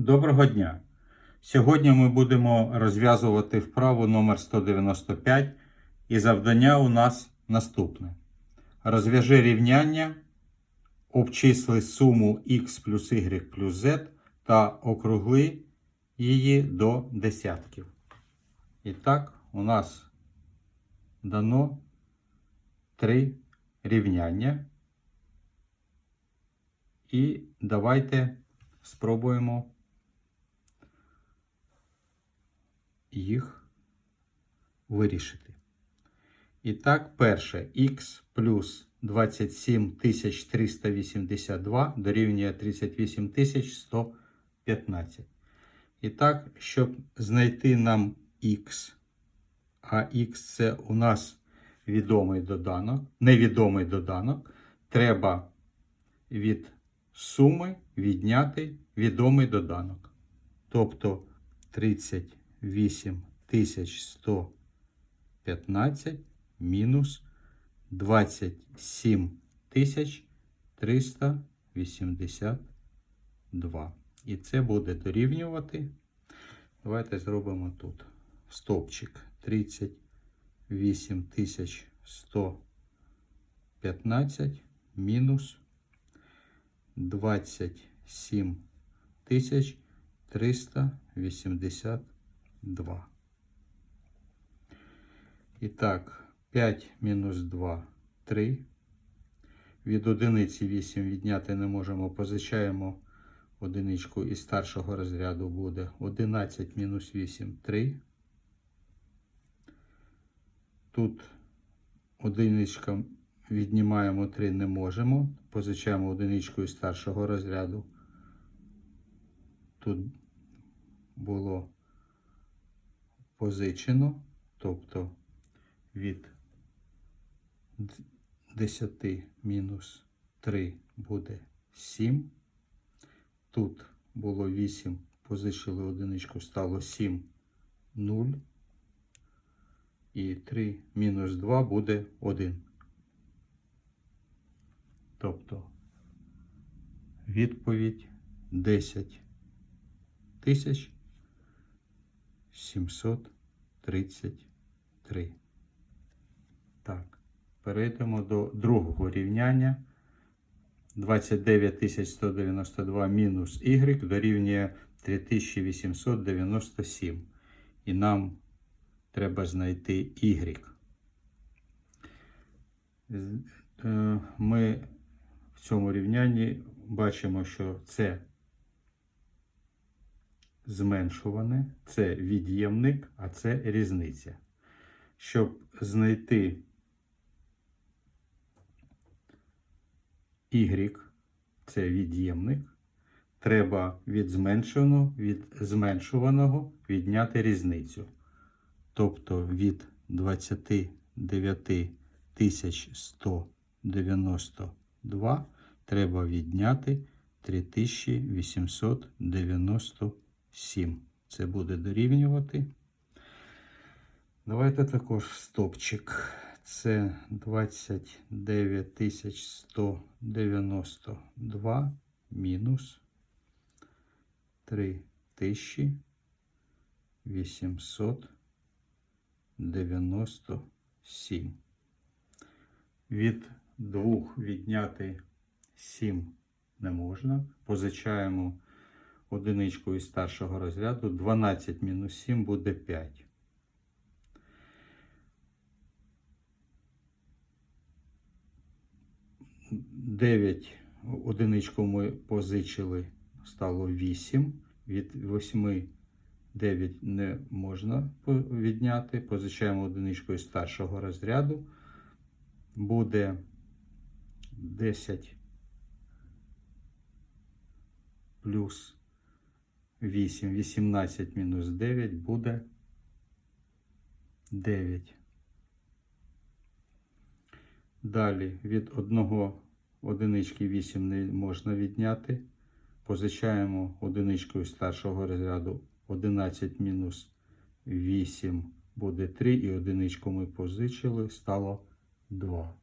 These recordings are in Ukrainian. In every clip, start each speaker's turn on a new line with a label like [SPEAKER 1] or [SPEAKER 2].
[SPEAKER 1] Доброго дня! Сьогодні ми будемо розв'язувати вправу номер 195 і завдання у нас наступне. Розв'яжи рівняння, обчисли суму x плюс y плюс z та округли її до десятків. І так, у нас дано три рівняння. І давайте спробуємо їх вирішити. І так, перше х плюс 27382 дорівнює 38115. І так, щоб знайти нам х, а х це у нас відомий доданок, невідомий доданок, треба від суми відняти відомий доданок. Тобто 38 115 мінус 27 382. І це буде дорівнювати. Давайте зробимо тут стовпчик 38 115 мінус 27 382. І так, 5 мінус 2 3. Від одиниці 8 відняти не можемо. Позичаємо одиничку із старшого розряду буде 11 мінус 8 3. Тут одиничка віднімаємо 3 не можемо. Позичаємо одиничку із старшого розряду. Тут було позичено, тобто від 10 мінус 3 буде 7. Тут було 8, позичили одиничку, стало 7, 0. І 3 мінус 2 буде 1. Тобто відповідь 10 тисяч 733. Так, перейдемо до другого рівняння. 29 192 мінус y дорівнює 3897. І нам треба знайти y. Е, Ми в цьому рівнянні бачимо, що це зменшуване, це від'ємник, а це різниця. Щоб знайти y, це від'ємник, треба від зменшеного, від зменшуваного відняти різницю. Тобто від 29 192 треба відняти 3897. Це буде дорівнювати. Давайте також стопчик. Це 29 192 мінус 3897. Від двох відняти 7 не можна. Позичаємо одиничку із старшого розряду. 12 мінус 7 буде 5. Дев'ять одиничку ми позичили, стало 8. Від 8 9 не можна відняти. Позичаємо одиничку із старшого розряду. Буде 10 плюс 8, 18 мінус 9 буде 9. Далі від одного одинички 8 не можна відняти. Позичаємо одиничкою старшого розряду 11 мінус 8 буде 3, і одиничку ми позичили, стало 2.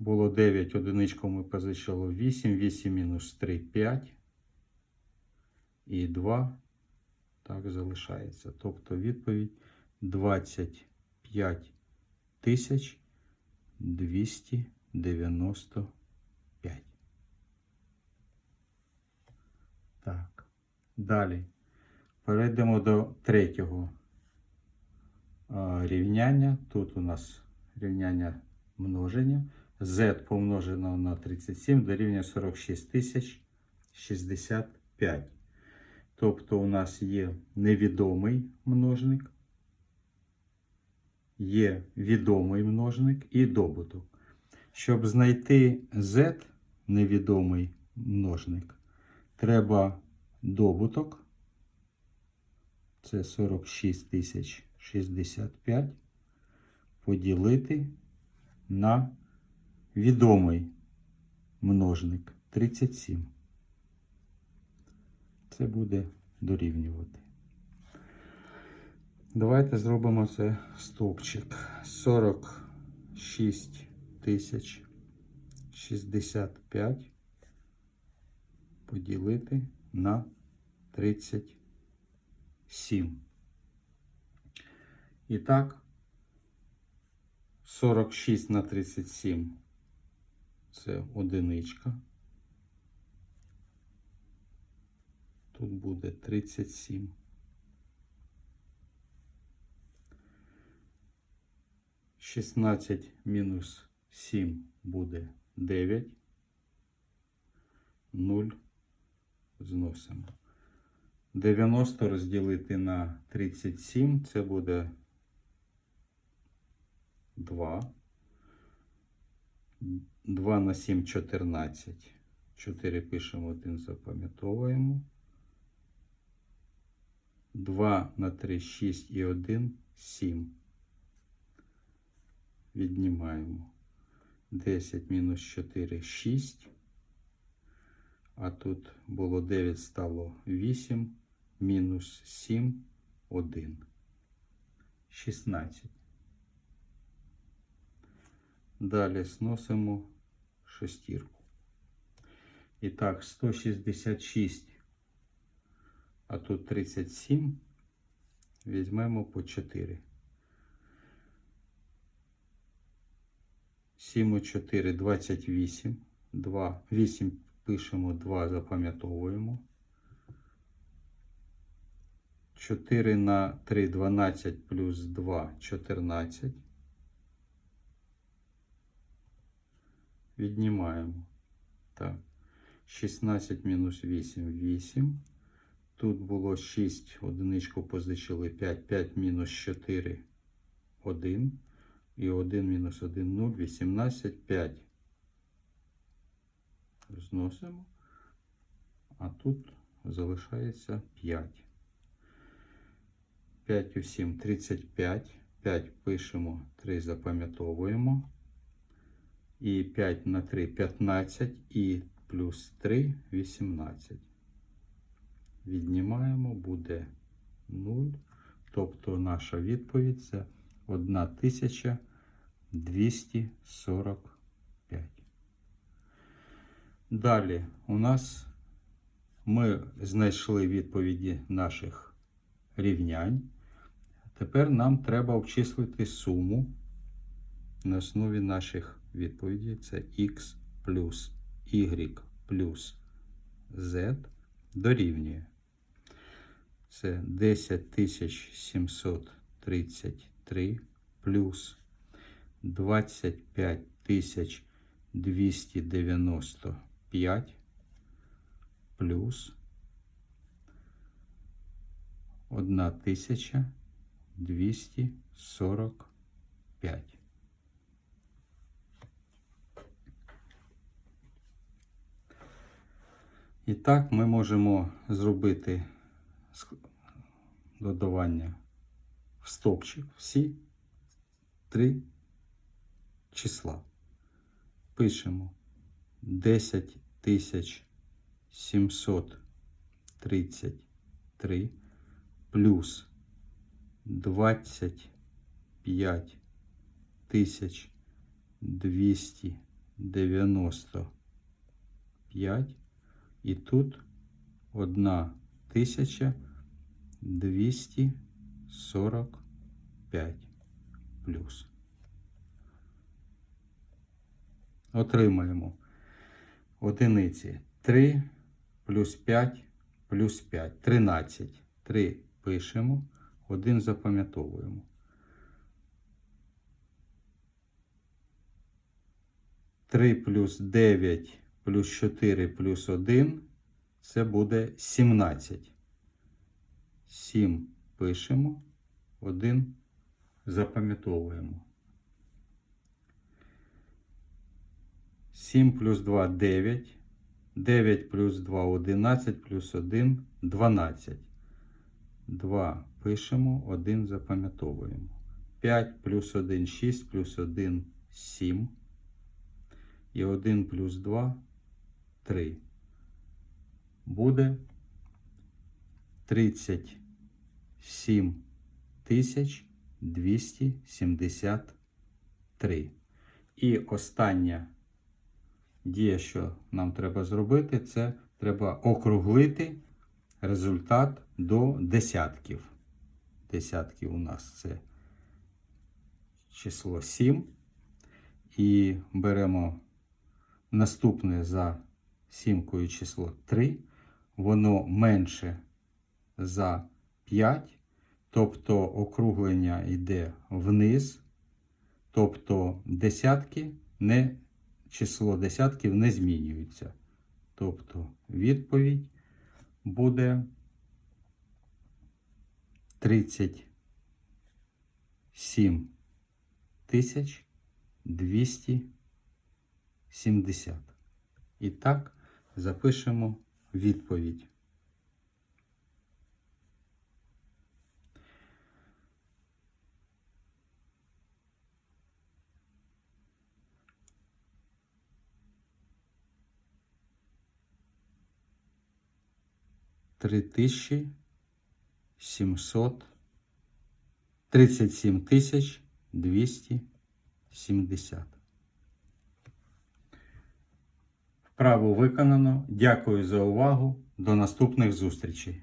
[SPEAKER 1] Було 9, одиничку ми позичали 8, 8 мінус 3, 5. І 2 так залишається. Тобто відповідь 25 тисяч 295. Так. Далі. Перейдемо до третього рівняння. Тут у нас рівняння множення. Z помножено на 37 дорівнює 46 тисяч 65. Тобто у нас є невідомий множник, є відомий множник і добуток. Щоб знайти Z, невідомий множник, треба добуток. Це 46 тисяч 65 поділити на відомий множник 37. Це буде дорівнювати. Давайте зробимо це стовпчик. 46 тисяч 65 поділити на 37. І так, 46 на 37 це одиничка. Тут буде 37. Шістнадцять мінус сім буде дев'ять. Нуль зносимо. 90 розділити на 37 це буде 2. 2 на 7 14. 4 пишемо, 1 запам'ятовуємо. 2 на 3 6 і 1 7. Віднімаємо. 10 мінус 4 6. А тут було 9, стало 8, мінус 7, 1. 16. Далі зносимо шестірку. І так, 166, а тут 37. Візьмемо по 4. 7 у 4, 28. 2, 8 пишемо 2, запам'ятовуємо. 4 на 3, 12 плюс 2, 14. Віднімаємо. Так. 16 мінус 8, 8. Тут було 6, одиничку позичили 5, 5 мінус 4, 1. І 1 мінус 1, 0, 18, 5. Зносимо. А тут залишається 5. 5 у 7, 35. 5 пишемо, 3 запам'ятовуємо. І 5 на 3 15 і плюс 3 18. Віднімаємо, буде 0. Тобто наша відповідь це 1245. Далі у нас ми знайшли відповіді наших рівнянь. Тепер нам треба обчислити суму на основі наших відповідей. Це x плюс y плюс z дорівнює. Це 10733 плюс 25295 плюс 1245. І так ми можемо зробити додавання в стопчик всі три числа. Пишемо 10 тисяч 733 плюс 25 тисяч 290 95. І тут 1245 плюс. Отримаємо одиниці 3 плюс 5 плюс 5. 13. 3 пишемо, 1 запам'ятовуємо. 3 плюс 9 плюс 4 плюс 1 це буде 17. 7 пишемо, 1 запам'ятовуємо. 7 плюс 2 9. 9 плюс 2 11 плюс 1 12. 2 пишемо, 1 запам'ятовуємо. 5 плюс 1 6 плюс 1 7. І 1 плюс 2 3. Буде 37 тисяч 273. І остання дія, що нам треба зробити, це треба округлити результат до десятків. Десятків у нас це число 7. І беремо наступне за сімкою число 3. Воно менше за 5. Тобто округлення йде вниз. Тобто десятки не число десятків не змінюється. Тобто відповідь буде 37 тисяч 270. І так запишемо відповідь. Три тисячі сімсот тридцять сім тисяч двісті сімдесят. Вправо виконано. Дякую за увагу. До наступних зустрічей.